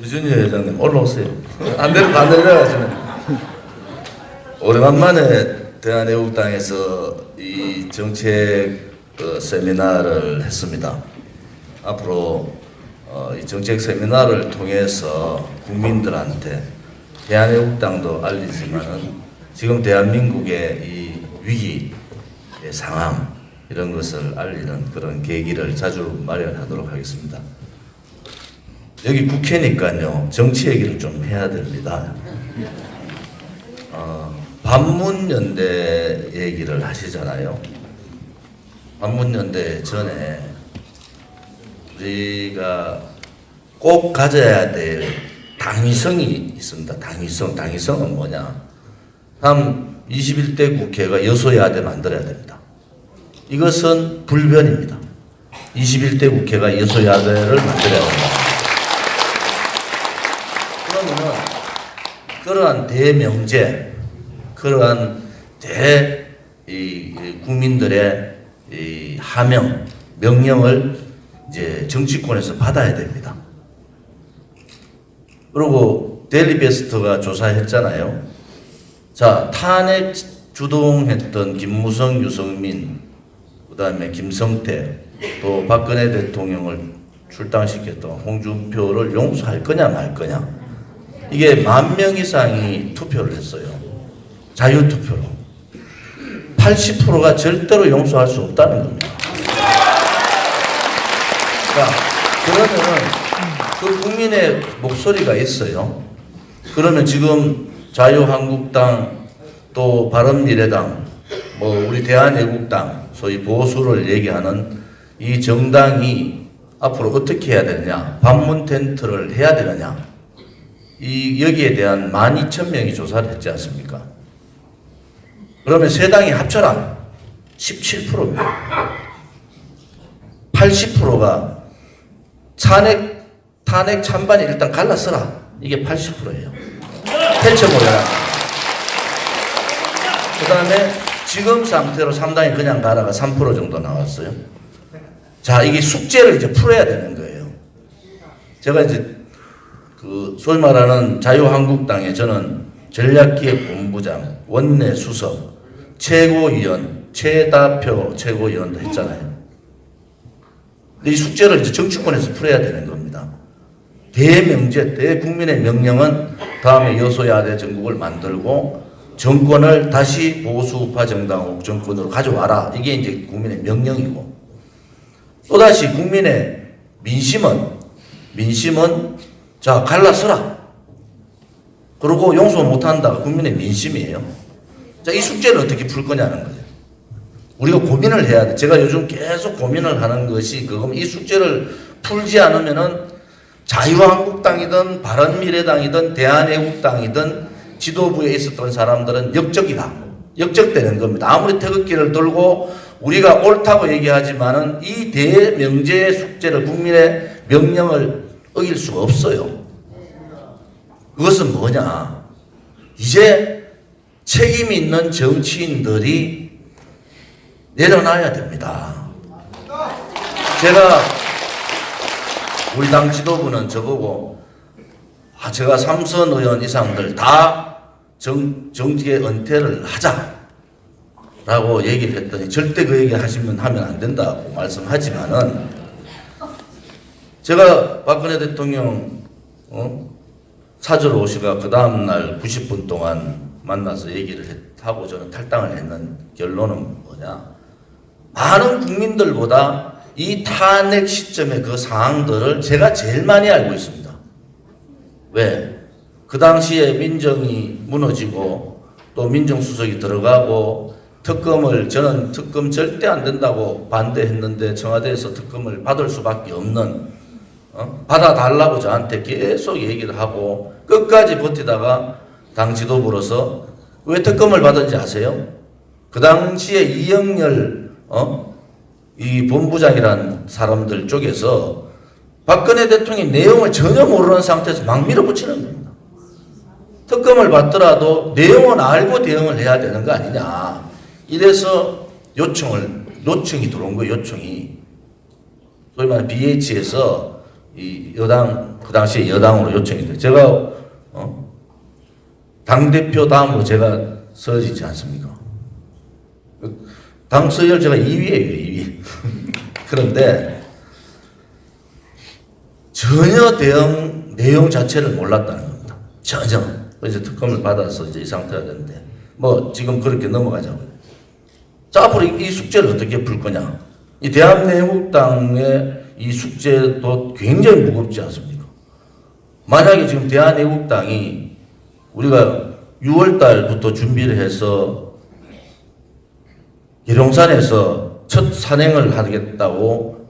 유준희 회장님 올라오세요. 안 되면 안 내려가시면. 오래간만에 대한애국당에서 이 정책 어, 세미나를 했습니다. 앞으로 어, 이 정책 세미나를 통해서 국민들한테 대한애국당도 알리지만은 지금 대한민국의 이 위기 의 상황 이런 것을 알리는 그런 계기를 자주 마련하도록 하겠습니다. 여기 국회니까요 정치 얘기를 좀 해야 됩니다. 어, 반문연대 얘기를 하시잖아요. 반문연대 전에 우리가 꼭 가져야 될 당위성이 있습니다. 당위성, 당위성은 뭐냐? 다음 21대 국회가 여소야대 만들어야 됩니다. 이것은 불변입니다. 21대 국회가 여소야대를 만들어야 됩니다. 그러면은 그러한 대명제, 그러한 대 이, 이 국민들의 이 하명, 명령을 이제 정치권에서 받아야 됩니다. 그리고 데일리 베스트가 조사했잖아요. 자, 탄핵 주동했던 김무성, 유성민, 그 다음에 김성태, 또 박근혜 대통령을 출당시켰던 홍준표를 용서할 거냐 말 거냐. 이게 만 명 이상이 투표를 했어요. 자유투표로. 80%가 절대로 용서할 수 없다는 겁니다. 자, 그러면은 그 국민의 목소리가 있어요. 그러면 지금 자유한국당 또 바른미래당 뭐 우리 대한애국당 소위 보수를 얘기하는 이 정당이 앞으로 어떻게 해야 되느냐 반문 텐트를 해야 되느냐 이 여기에 대한 12,000명이 조사를 했지 않습니까? 그러면 세 당이 합쳐라 17%입니다. 80%가 탄핵 탄핵 찬반이 일단 갈라서라 이게 80%예요. 해쳐보여라. 그 다음에 지금 상태로 3당이 그냥 가라가 3% 정도 나왔어요. 자, 이게 숙제를 이제 풀어야 되는 거예요. 제가 이제 그 소위 말하는 자유한국당에 저는 전략기획본부장, 원내 수석, 최고위원, 최다표 최고위원도 했잖아요. 이 숙제를 이제 정치권에서 풀어야 되는 겁니다. 대명제, 대국민의 명령은 다음에 여소야대 전국을 만들고 정권을 다시 보수우파 정당 정권으로 가져와라. 이게 이제 국민의 명령이고 또다시 국민의 민심은 민심은 자 갈라서라. 그리고 용서 못한다가 국민의 민심이에요. 자, 이 숙제를 어떻게 풀 거냐는 거죠. 우리가 고민을 해야 돼. 제가 요즘 계속 고민을 하는 것이 그거면 이 숙제를 풀지 않으면은 자유한국당이든 바른미래당이든 대한애국당이든 지도부에 있었던 사람들은 역적이다. 역적되는 겁니다. 아무리 태극기를 들고 우리가 옳다고 얘기하지만은 이 대명제의 숙제를 국민의 명령을 어길 수가 없어요. 그것은 뭐냐? 이제 책임 있는 정치인들이 내려놔야 됩니다. 제가 우리 당 지도부는 저보고 아, 제가 삼선 의원 이상들 다 정, 정치계 은퇴를 하자 라고 얘기를 했더니 절대 그 얘기 하시면 하면 안 된다고 말씀하지만은 제가 박근혜 대통령 어? 사저로 오시가 그 다음날 90분 동안 만나서 얘기를 했- 하고 저는 탈당을 했는 결론은 뭐냐 많은 국민들보다 이 탄핵 시점의 그 상황들을 제가 제일 많이 알고 있습니다. 왜? 그 당시에 민정이 무너지고 또 민정수석이 들어가고 특검을 저는 특검 절대 안 된다고 반대했는데 청와대에서 특검을 받을 수밖에 없는 어? 받아달라고 저한테 계속 얘기를 하고 끝까지 버티다가 당 지도부로서 왜 특검을 받은지 아세요? 그 당시에 이영렬 어? 이 본부장이란 사람들 쪽에서 박근혜 대통령이 내용을 전혀 모르는 상태에서 막 밀어붙이는 겁니다. 특검을 받더라도 내용은 알고 대응을 해야 되는 거 아니냐. 이래서 요청을, 요청이 들어온 거예요, 요청이. 소위 말하는 BH에서 이 여당 그 당시에 여당으로 요청이 돼. 제가 어? 당 대표 다음으로 제가 서지지 않습니까? 당 서열 제가 2위예요, 2위. 그런데 전혀 대응 내용 자체를 몰랐다는 겁니다. 전혀. 그래서 특검을 받아서 이제 이 상태가 됐는데 뭐 지금 그렇게 넘어가자고요. 자 앞으로 이- 이 숙제를 어떻게 풀 거냐? 이 대한애국당의 이 숙제도 굉장히 무겁지 않습니까? 만약에 지금 대한애국당이 우리가 6월 달부터 준비를 해서 계룡산에서 첫 산행을 하겠다고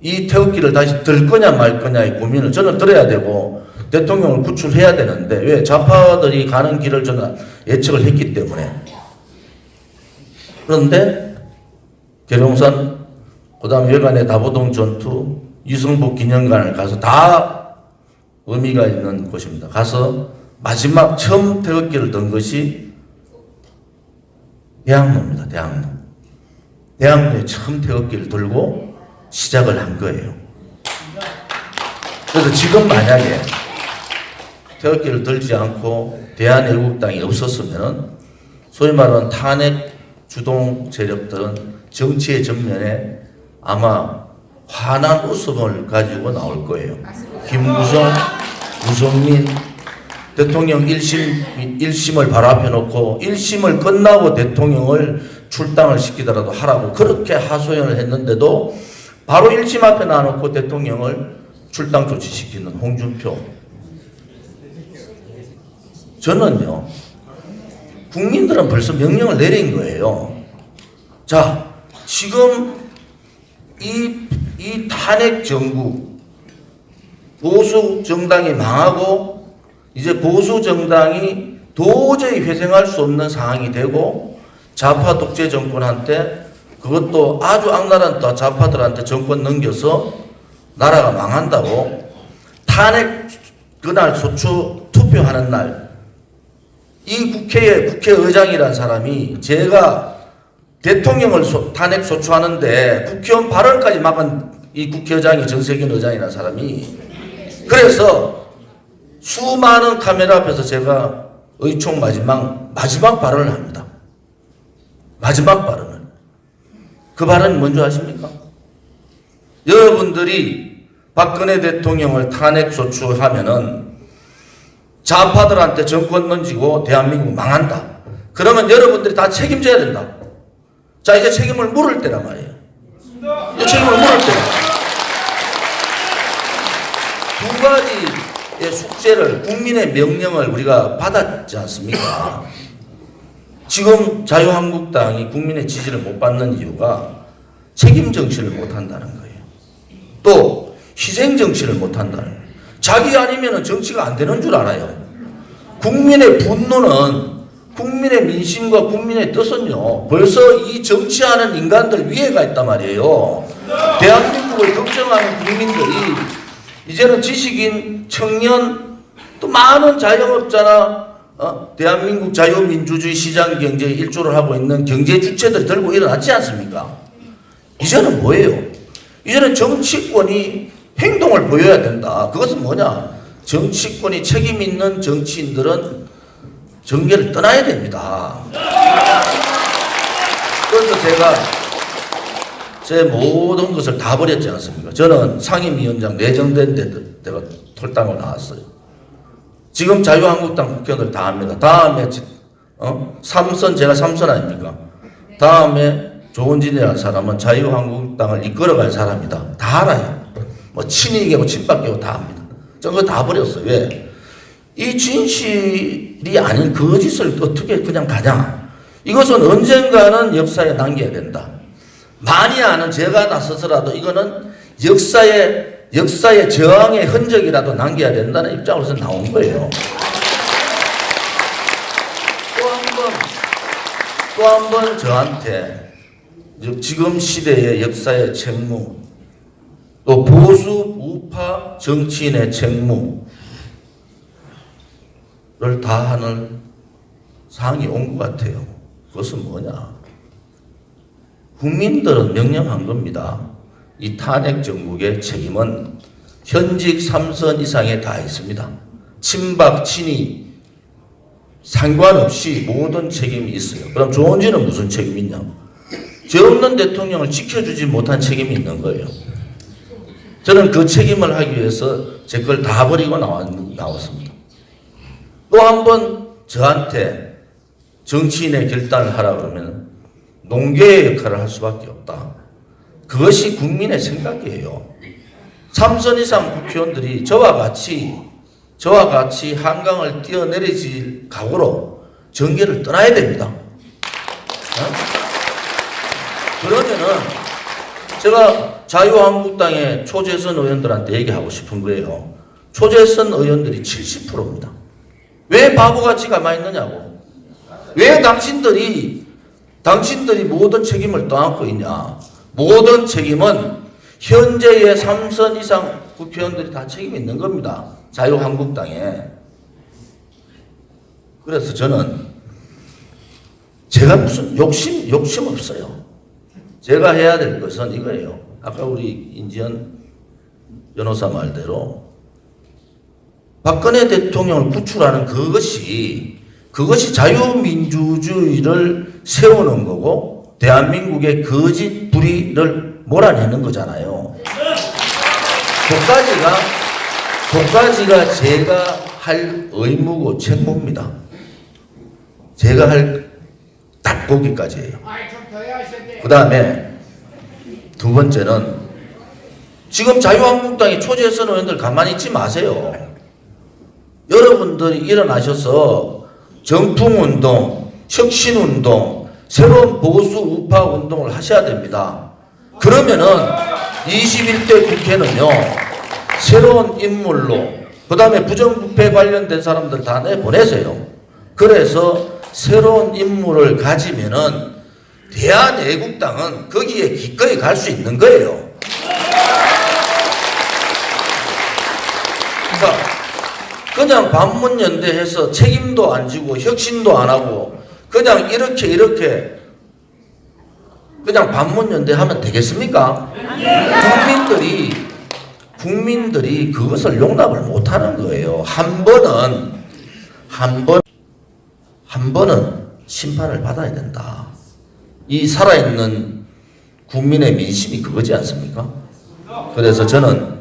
이 태극기를 다시 들 거냐 말 거냐의 고민을 저는 들어야 되고 대통령을 구출해야 되는데 왜 좌파들이 가는 길을 저는 예측을 했기 때문에 그런데 계룡산 그 다음 외관의 다보동 전투 유성복 기념관을 가서 다 의미가 있는 곳입니다. 가서 마지막 처음 태극기를 든 것이 대학로입니다. 대학로. 대학로에 처음 태극기를 들고 시작을 한 거예요. 그래서 지금 만약에 태극기를 들지 않고 대한애국당이 없었으면은 소위 말하는 탄핵 주동 세력들은 정치의 전면에 아마 환한 웃음을 가지고 나올 거예요. 김무성, 유성민 대통령 1심, 1심을 바로 앞에 놓고 1심을 끝나고 대통령을 출당을 시키더라도 하라고 그렇게 하소연을 했는데도 바로 1심 앞에 놔놓고 대통령을 출당 조치시키는 홍준표. 저는요, 국민들은 벌써 명령을 내린 거예요. 자, 지금 이, 이 탄핵 정부, 보수 정당이 망하고 이제 보수 정당이 도저히 회생할 수 없는 상황이 되고 좌파 독재 정권한테 그것도 아주 악랄한 또 좌파들한테 정권 넘겨서 나라가 망한다고 탄핵 그날 소추 투표하는 날 이 국회의 국회의장이란 사람이 제가 대통령을 소- 탄핵 소추하는데 국회의원 발언까지 막은 이 국회의장이 정세균 의장이라는 사람이 그래서 수많은 카메라 앞에서 제가 의총 마지막 마지막 발언을 합니다. 마지막 발언을. 그 발언이 뭔지 아십니까? 여러분들이 박근혜 대통령을 탄핵 소추하면은 좌파들한테 정권 던지고 대한민국 망한다. 그러면 여러분들이 다 책임져야 된다. 자, 이제 책임을 물을 때란 말이에요. 이제 책임을 물을 때. 두 가지의 숙제를, 국민의 명령을 우리가 받았지 않습니까? 지금 자유한국당이 국민의 지지를 못 받는 이유가 책임 정치를 못 한다는 거예요. 또 희생 정치를 못 한다는 거예요. 자기 아니면 정치가 안 되는 줄 알아요. 국민의 분노는 국민의 민심과 국민의 뜻은요, 벌써 이 정치하는 인간들 위에가 있단 말이에요. 대한민국을 걱정하는 국민들이 이제는 지식인, 청년, 또 많은 자영업자나 어? 대한민국 자유민주주의 시장 경제에 일조를 하고 있는 경제 주체들이 들고 일어났지 않습니까? 이제는 뭐예요? 이제는 정치권이 행동을 보여야 된다. 그것은 뭐냐? 정치권이 책임 있는 정치인들은 정계를 떠나야 됩니다. 그래서 제가 제 모든 것을 다 버렸지 않습니까? 저는 상임위원장 내정된 데 내가 톨당을 나왔어요. 지금 자유한국당 국회의원들 다 합니다. 다음에 지- 어? 삼선 제가 삼선 아닙니까? 다음에 조은진이라는 사람은 자유한국당을 이끌어갈 사람이다. 다 알아요. 뭐 친이계고 친박계고 다 합니다. 저거 다 버렸어요. 왜? 이 진실이 아닌 거짓을 어떻게 그냥 가냐? 이것은 언젠가는 역사에 남겨야 된다. 많이 아는 제가 나서서라도 이거는 역사의 역사의 저항의 흔적이라도 남겨야 된다는 입장으로서 나온 거예요. 또 한 번, 또 한 번 저한테 지금 시대의 역사의 책무, 또 보수 우파 정치인의 책무 를 다 하는 상이 온 것 같아요. 그것은 뭐냐? 국민들은 명령한 겁니다. 이 탄핵 정국의 책임은 현직 3선 이상에 다 있습니다. 친박, 친이 상관없이 모든 책임이 있어요. 그럼 조원진은 무슨 책임이 있냐? 죄 없는 대통령을 지켜주지 못한 책임이 있는 거예요. 저는 그 책임을 하기 위해서 제 걸 다 버리고 나왔, 나왔습니다. 또 한 번 저한테 정치인의 결단을 하라 그러면 농계의 역할을 할 수밖에 없다. 그것이 국민의 생각이에요. 삼선 이상 국회의원들이 저와 같이 저와 같이 한강을 뛰어내리질 각오로 정계를 떠나야 됩니다. 어? 그러면은 제가 자유한국당의 초재선 의원들한테 얘기하고 싶은 거예요. 초재선 의원들이 70%입니다. 왜 바보같이 가만히 있느냐고. 왜 당신들이 당신들이 모든 책임을 떠안고 있냐. 모든 책임은 현재의 3선 이상 국회의원들이 다 책임이 있는 겁니다. 자유한국당에. 그래서 저는 제가 무슨 욕심, 욕심 없어요. 제가 해야 될 것은 이거예요. 아까 우리 인지현 변호사 말대로 박근혜 대통령을 구출하는 그것이 그것이 자유민주주의를 세우는 거고 대한민국의 거짓 불의를 몰아내는 거잖아요. 그까지가 그까지가 제가 할 의무고 책무입니다. 제가 할 딱 거기까지예요. 그 다음에 두 번째는 지금 자유한국당의 초재선 의원들 가만히 있지 마세요. 여러분들이 일어나셔서 정풍운동, 혁신운동, 새로운 보수 우파 운동을 하셔야 됩니다. 그러면은 21대 국회는요, 새로운 인물로, 그 다음에 부정부패 관련된 사람들 다 내보내세요. 그래서 새로운 인물을 가지면은 대한애국당은 거기에 기꺼이 갈 수 있는 거예요. 그러니까 그냥 반문연대해서 책임도 안 지고 혁신도 안 하고 그냥 이렇게 이렇게 그냥 반문연대 하면 되겠습니까? 국민들이 국민들이 그것을 용납을 못하는 거예요. 한 번은 한 번 한 번은 심판을 받아야 된다. 이 살아있는 국민의 민심이 그거지 않습니까? 그래서 저는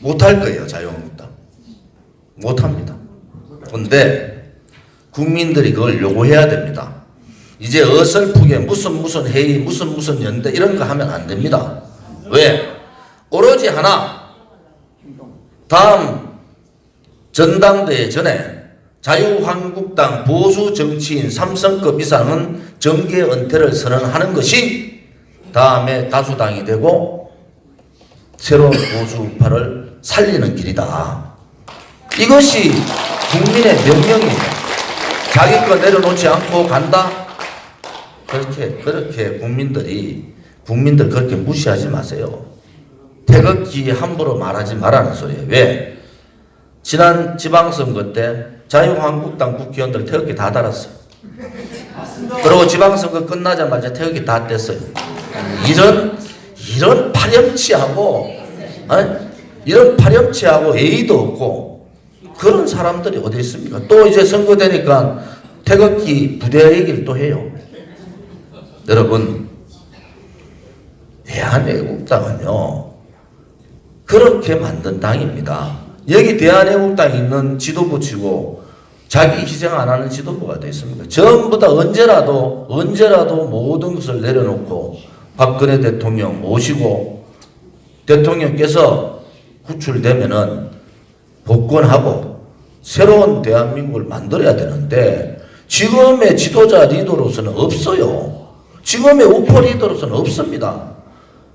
못할 거예요, 자유한국당. 못합니다. 근데 국민들이 그걸 요구해야 됩니다. 이제 어설프게 무슨 무슨 회의, 무슨 무슨 연대 이런 거 하면 안 됩니다. 왜? 오로지 하나, 다음 전당대회 전에 자유한국당 보수 정치인 삼성급 이상은 정계 은퇴를 선언하는 것이 다음에 다수당이 되고 새로운 보수파를 살리는 길이다. 이것이 국민의 명령이에요. 자기 거 내려놓지 않고 간다? 그렇게, 그렇게 국민들이, 국민들 그렇게 무시하지 마세요. 태극기 함부로 말하지 말라는 소리예요. 왜? 지난 지방선거 때 자유한국당 국회의원들 태극기 다 달았어요. 그리고 지방선거 끝나자마자 태극기 다 뗐어요. 이런, 이런 파렴치하고, 어? 이런 파렴치하고 예의도 없고, 그런 사람들이 어디 있습니까? 또 이제 선거 되니까 태극기 부대 얘기를 또 해요. 여러분, 대한애국당은요, 그렇게 만든 당입니다. 여기 대한애국당에 있는 지도부 치고 자기 희생 안 하는 지도부가 되어 있습니다. 전부 다 언제라도, 언제라도 모든 것을 내려놓고 박근혜 대통령 모시고 대통령께서 구출되면은 복권하고 새로운 대한민국을 만들어야 되는데 지금의 지도자 리더로서는 없어요. 지금의 우퍼 리더로서는 없습니다.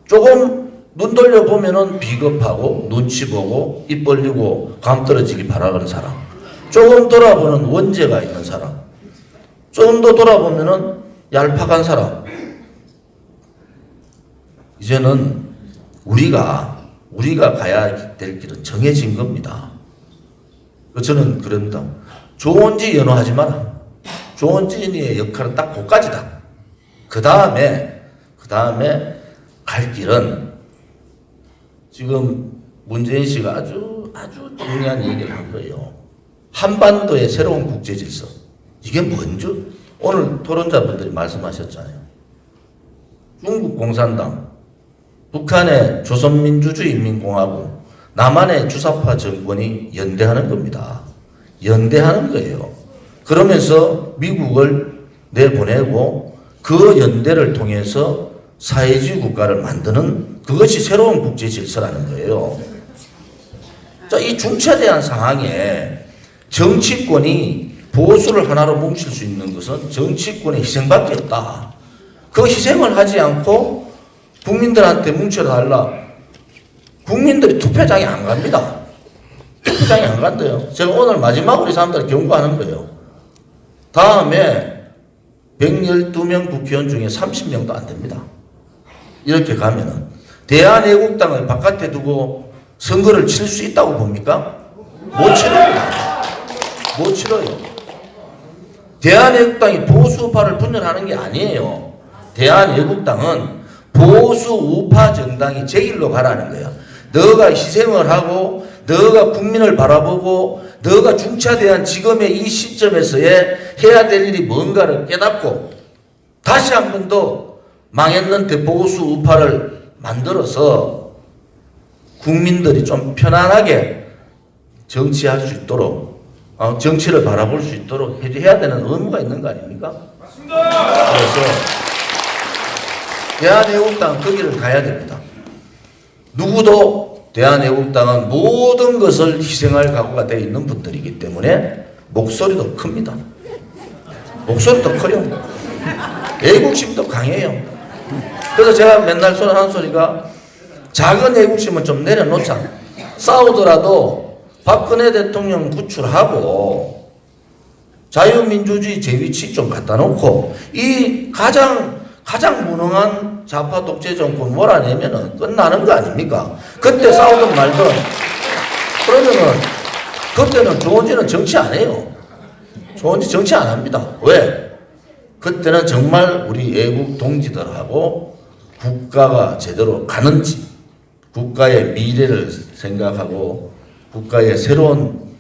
조금 눈 돌려보면은 비겁하고 눈치 보고 입 벌리고 감 떨어지기 바라는 사람. 조금 돌아보는 원죄가 있는 사람. 조금 더 돌아보면은 얄팍한 사람. 이제는 우리가 우리가 가야 될 길은 정해진 겁니다. 그 저는 그럽니다. 조원지 연호하지 마라. 조원진의 역할은 딱 그까지다. 그 다음에 그 다음에 갈 길은 지금 문재인 씨가 아주 아주 중요한 얘기를 한 거예요. 한반도의 새로운 국제 질서. 이게 뭔지 오늘 토론자분들이 말씀하셨잖아요. 중국 공산당, 북한의 조선민주주의인민공화국, 남한의 주사파 정권이 연대하는 겁니다. 연대하는 거예요. 그러면서 미국을 내보내고 그 연대를 통해서 사회주의 국가를 만드는 그것이 새로운 국제 질서라는 거예요. 자, 이 중차대한 상황에 정치권이 보수를 하나로 뭉칠 수 있는 것은 정치권의 희생밖에 없다. 그 희생을 하지 않고 국민들한테 뭉쳐달라. 국민들이 투표장에 안 갑니다. 투표장에 안 간대요. 제가 오늘 마지막으로 이 사람들 경고하는 거예요. 다음에 112명 국회의원 중에 30명도 안 됩니다. 이렇게 가면은 대한애국당을 바깥에 두고 선거를 칠 수 있다고 봅니까? 못 치릅니다. 못 치러요. 대한애국당이 보수파를 분열하는 게 아니에요. 대한애국당은 보수 우파 정당이 제일로 가라는 거야. 너가 희생을 하고 너가 국민을 바라보고 너가 중차대한 지금의 이 시점에서의 해야 될 일이 뭔가를 깨닫고 다시 한 번 더 망했는데 보수 우파를 만들어서 국민들이 좀 편안하게 정치할 수 있도록 어, 정치를 바라볼 수 있도록 해- 해야 되는 의무가 있는 거 아닙니까? 그래서 대한애국당 그 길을 가야 됩니다. 누구도 대한애국당은 모든 것을 희생할 각오가 되어 있는 분들이기 때문에 목소리도 큽니다. 목소리도 커요. 애국심도 강해요. 그래서 제가 맨날 하는 소리가 작은 애국심은 좀 내려놓자. 싸우더라도 박근혜 대통령 구출하고 자유민주주의 제 위치 좀 갖다 놓고 이 가장 가장 무능한 좌파 독재 정권 몰아내면은 끝나는 거 아닙니까? 그때 싸우든 말든 그러면은 그때는 조원지는 정치 안 해요. 조원지 정치 안 합니다. 왜? 그때는 정말 우리 애국 동지들하고 국가가 제대로 가는지 국가의 미래를 생각하고 국가의 새로운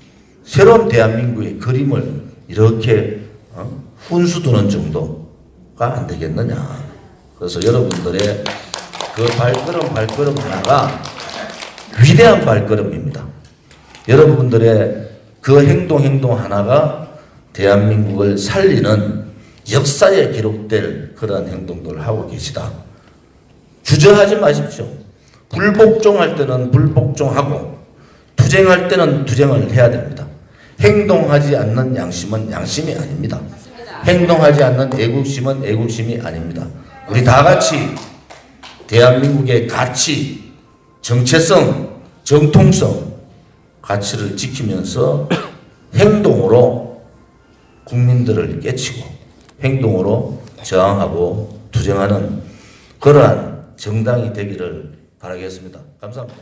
새로운 대한민국의 그림을 이렇게 어? 훈수 두는 정도가 안 되겠느냐. 그래서 여러분들의 그 발걸음 발걸음 하나가 위대한 발걸음입니다. 여러분들의 그 행동 행동 하나가 대한민국을 살리는 역사에 기록될 그러한 행동들을 하고 계시다. 주저하지 마십시오. 불복종할 때는 불복종하고 투쟁할 때는 투쟁을 해야 됩니다. 행동하지 않는 양심은 양심이 아닙니다. 행동하지 않는 애국심은 애국심이 아닙니다. 우리 다 같이 대한민국의 가치, 정체성, 정통성, 가치를 지키면서 행동으로 국민들을 깨치고 행동으로 저항하고 투쟁하는 그러한 정당이 되기를 바라겠습니다. 감사합니다.